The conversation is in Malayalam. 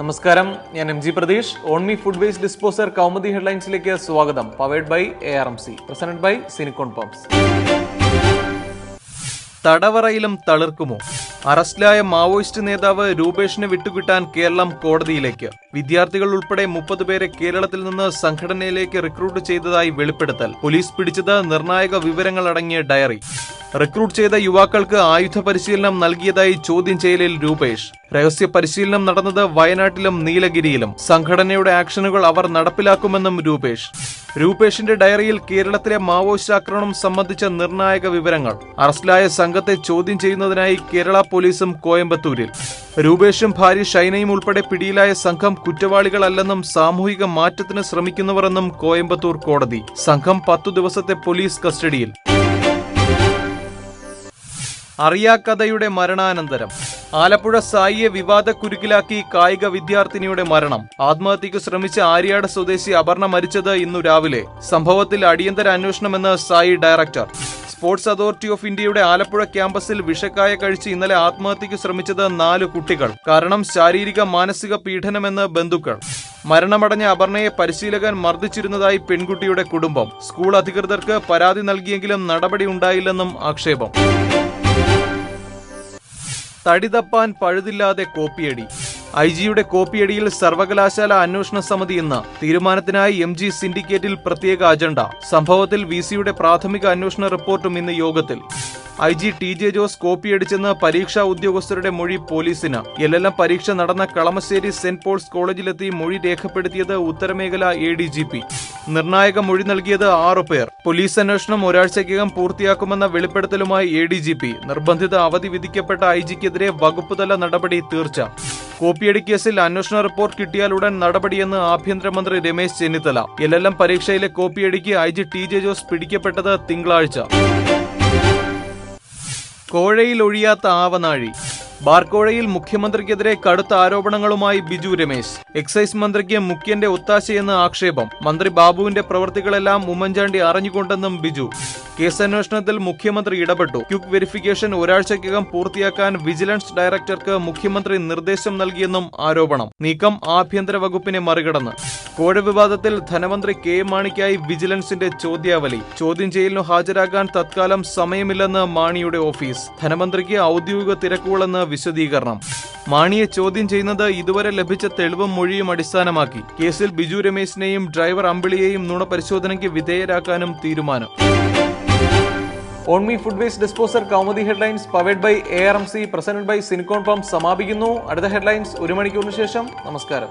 നമസ്കാരം. ഞാൻ എം ജി പ്രതീഷ്. ഓൺമി ഫുഡ് വേസ്റ്റ് ഡിസ്പോസർ കൗമുദി ഹെഡ്ലൈൻസിലേക്ക് സ്വാഗതം. Powered by A R M C presented by സിനിക്കോൺ pumps തടവറയിലും തളിർക്കുമോ? അറസ്റ്റിലായ മാവോയിസ്റ്റ് നേതാവ് രൂപേഷിനെ വിട്ടുകിട്ടാൻ കേരളം കോടതിയിലേക്ക്. വിദ്യാർത്ഥികൾ ഉൾപ്പെടെ മുപ്പത് പേരെ കേരളത്തിൽ നിന്ന് സംഘടനയിലേക്ക് റിക്രൂട്ട് ചെയ്തതായി വെളിപ്പെടുത്തൽ. പോലീസ് പിടിച്ചത് നിർണായക വിവരങ്ങളടങ്ങിയ ഡയറി. റിക്രൂട്ട് ചെയ്ത യുവാക്കൾക്ക് ആയുധ പരിശീലനം നൽകിയതായി ചോദ്യം ചെയ്യലിൽ രൂപേഷ്. രഹസ്യ പരിശീലനം നടന്നത് വയനാട്ടിലും നീലഗിരിയിലും. സംഘടനയുടെ ആക്ഷനുകൾ അവർ നടപ്പിലാക്കുമെന്നും രൂപേഷ്. രൂപേഷിന്റെ ഡയറിയിൽ കേരളത്തിലെ മാവോയിസ്റ്റ് ആക്രമണം സംബന്ധിച്ച നിർണായക വിവരങ്ങൾ. അറസ്റ്റിലായ സംഘത്തെ ചോദ്യം ചെയ്യുന്നതിനായി കേരള പോലീസും കോയമ്പത്തൂരിൽ. രൂപേഷും ഭാര്യ ഷൈനയും ഉൾപ്പെടെ പിടിയിലായ സംഘം കുറ്റവാളികളല്ലെന്നും സാമൂഹിക മാറ്റത്തിന് ശ്രമിക്കുന്നവരെന്നും കോയമ്പത്തൂർ കോടതി. സംഘം പത്തു ദിവസത്തെ പോലീസ് കസ്റ്റഡിയിൽ. അറിയാക്കഥയുടെ മരണാനന്തരം. ആലപ്പുഴ സായിയെ വിവാദക്കുരുക്കിലാക്കി കായിക വിദ്യാർത്ഥിനിയുടെ മരണം. ആത്മഹത്യക്ക് ശ്രമിച്ച ആര്യാട് സ്വദേശി അപർണ മരിച്ചത് ഇന്നു രാവിലെ. സംഭവത്തിൽ അടിയന്തര അന്വേഷണമെന്ന് SAI director. Sports authority of ഇന്ത്യയുടെ ആലപ്പുഴ ക്യാമ്പസിൽ വിഷക്കായ കഴിച്ച് ഇന്നലെ ആത്മഹത്യക്ക് ശ്രമിച്ചത് നാല് കുട്ടികൾ. കാരണം ശാരീരിക മാനസിക പീഡനമെന്ന് ബന്ധുക്കൾ. മരണമടഞ്ഞ അപർണയെ പരിശീലകൻ മർദ്ദിച്ചിരുന്നതായി പെൺകുട്ടിയുടെ കുടുംബം. സ്കൂൾ അധികൃതർക്ക് പരാതി നൽകിയെങ്കിലും നടപടി ഉണ്ടായില്ലെന്നും ആക്ഷേപം. തടിതപ്പാൻ പഴുതില്ലാതെ കോപ്പിയടി. ഐ ജിയുടെ കോപ്പിയടിയിൽ സർവകലാശാല അന്വേഷണ സമിതി ഇന്ന് തീരുമാനത്തിനായി എം ജി സിൻഡിക്കേറ്റിൽ പ്രത്യേക അജണ്ട. സംഭവത്തിൽ വി സിയുടെ പ്രാഥമിക അന്വേഷണ റിപ്പോർട്ടും ഇന്ന് യോഗത്തിൽ. I G T J Jose കോപ്പിയടിച്ചെന്ന് പരീക്ഷാ ഉദ്യോഗസ്ഥരുടെ മൊഴി പോലീസിന്. എല്ലാം പരീക്ഷ നടന്ന കളമശ്ശേരി സെന്റ് പോൾസ് കോളേജിലെത്തി മൊഴി രേഖപ്പെടുത്തിയത് ഉത്തരമേഖല എ ഡി ജി പി. നിർണായക മൊഴി നൽകിയത് ആറു പേർ. പോലീസ് അന്വേഷണം ഒരാഴ്ചയ്ക്കകം പൂർത്തിയാക്കുമെന്ന വെളിപ്പെടുത്തലുമായി എ ഡി ജി പി നിർബന്ധിത അവധി വിധിക്കപ്പെട്ട ഐ ജിക്കെതിരെ വകുപ്പുതല നടപടി തീർച്ച. കോപ്പിയടി കേസിൽ അന്വേഷണ റിപ്പോർട്ട് കിട്ടിയാലുടൻ നടപടിയെന്ന് ആഭ്യന്തരമന്ത്രി Ramesh Chennithala. L L M പരീക്ഷയിലെ കോപ്പിയടിക്ക് I G T J Jose പിടിക്കപ്പെട്ടത് തിങ്കളാഴ്ച. കോഴയിൽ ഒഴിയാത്ത ആവനാഴി. ബാർക്കോഴയിൽ മുഖ്യമന്ത്രിക്കെതിരെ കടുത്ത ആരോപണങ്ങളുമായി ബിജു രമേശ്. എക്സൈസ് മന്ത്രിക്ക് മുഖ്യന്റെ ഒത്താശയെന്ന് ആക്ഷേപം. മന്ത്രി ബാബുവിന്റെ പ്രവൃത്തികളെല്ലാം ഉമ്മൻചാണ്ടി അറിഞ്ഞുകൊണ്ടെന്നും ബിജു. കേസന്വേഷണത്തിൽ മുഖ്യമന്ത്രി ഇടപെട്ടു. ക്യുക്ക് വെരിഫിക്കേഷൻ ഒരാഴ്ചയ്ക്കകം പൂർത്തിയാക്കാൻ വിജിലൻസ് ഡയറക്ടർക്ക് മുഖ്യമന്ത്രി നിർദ്ദേശം നൽകിയെന്നും ആരോപണം. നീക്കം ആഭ്യന്തര വകുപ്പിനെ മറികടന്ന്. കോഴ വിവാദത്തിൽ ധനമന്ത്രി കെ മാണിക്കായി വിജിലൻസിന്റെ ചോദ്യാവലി. ചോദ്യം ചെയ്യലിനു ഹാജരാകാൻ തത്കാലം സമയമില്ലെന്ന് മാണിയുടെ ഓഫീസ്. ധനമന്ത്രിക്ക് ഔദ്യോഗിക തിരക്കുകളെന്ന് വിശദീകരണം. മാണിയെ ചോദ്യം ചെയ്യുന്നത് ഇതുവരെ ലഭിച്ച തെളിവും മൊഴിയും അടിസ്ഥാനമാക്കി. കേസിൽ ബിജു രമേശിനെയും ഡ്രൈവർ അമ്പിളിയെയും നുണ പരിശോധനയ്ക്ക് വിധേയരാക്കാനും തീരുമാനം. Omni food waste disposer Kaumudi headlines powered by A R M C presented by സിനിക്കോൺ pump സമാപിക്കുന്നു. അടുത്ത ഹെഡ്ലൈൻസ് ഒരു മണിക്കൂറിന് ശേഷം. നമസ്കാരം.